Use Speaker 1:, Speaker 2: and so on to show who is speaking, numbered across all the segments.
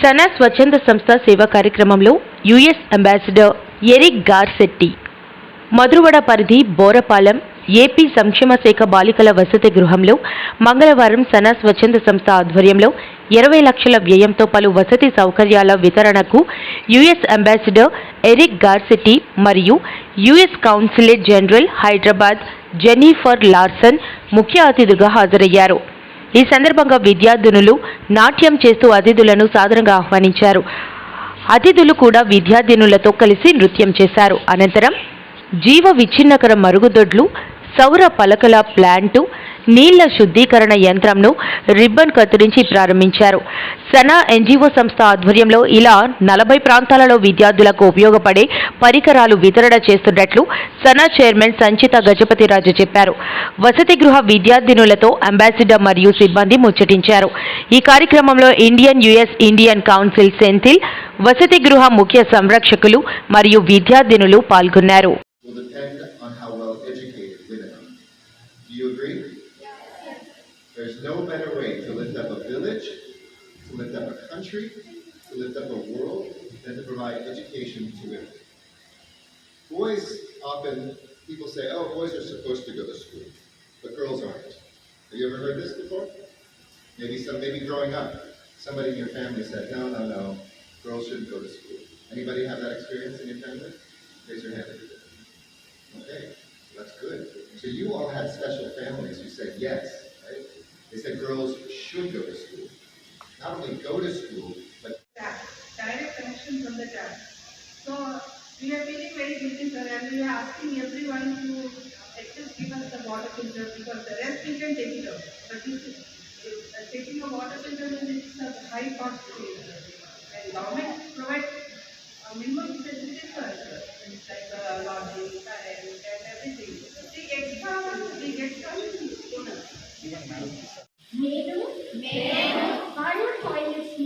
Speaker 1: సనా స్వచ్ఛంద సంస్థ సేవా కార్యక్రమంలో US ambassador Eric Garcetti Madhurawada పరిధి బోరపాలెం ఏపీ సంక్షేమ శాఖ బాలికల వసతి గృహంలో మంగళవారం సనా స్వచ్ఛంద సంస్థ ఆధ్వర్యంలో ఇరవై లక్షల వ్యయంతో పలు వసతి సౌకర్యాల వితరణకు యుఎస్ అంబాసిడర్ ఎరిక్ గార్సెట్టి మరియు US consulate general Hyderabad Jennifer Larson ముఖ్య అతిథిగా హాజరయ్యారు. ఈ సందర్భంగా విద్యార్థినులు నాట్యం చేస్తూ అతిథులను సాదరంగా ఆహ్వానించారు. అతిథులు కూడా విద్యార్థినులతో కలిసి నృత్యం చేశారు. అనంతరం జీవ విచ్ఛిన్నకర మరుగుదొడ్లు సౌర పలకల ప్లాంటు నీళ్ళ శుద్ధీకరణ యంత్రంను రిబ్బన్ కత్తిరించి ప్రారంభించారు. సనా ఎన్జిఓ సంస్థ ఆధ్వర్యంలో ఇలా నలభై ప్రాంతాలలో విద్యార్థులకు ఉపయోగపడే పరికరాలు వితరణ చేస్తున్నట్లు సనా చైర్మన్ సంచిత గజపతిరాజు చెప్పారు. వసతి గృహ విద్యార్థినులతో అంబాసిడర్ మరియు సిబ్బంది ముచ్చటించారు. ఈ కార్యక్రమంలో Indian US Indian council Senthil వసతి గృహ ముఖ్య సంరక్షకులు మరియు విద్యార్థినులు పాల్గొన్నారు.
Speaker 2: There's no better way to lift up a village, to lift up a country, to lift up a world than to provide education to women. Boys often, people say, oh, boys are supposed to go to school, but girls aren't. Have you ever heard this before? Maybe some, maybe growing up, somebody in your family said, no, no, no, girls shouldn't go to school. Anybody have that experience in your family? Raise your hand. Okay, that's good. So you all had special families who said yes, They said girls should go to school. Not only go to school, but
Speaker 3: tap, direct connection from the tap. So we are feeling very guilty, sir, and we are asking everyone to at least give us the water filter because the rest we can take it out. But this is, uh, taking a water filter is a high cost. thing. నేను వాడు toilets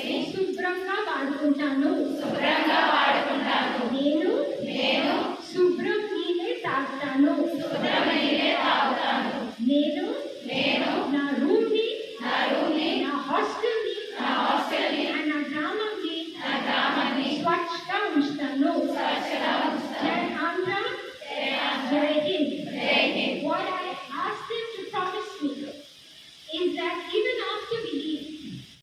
Speaker 3: ని సుభ్రంగా వాడుకుంటాను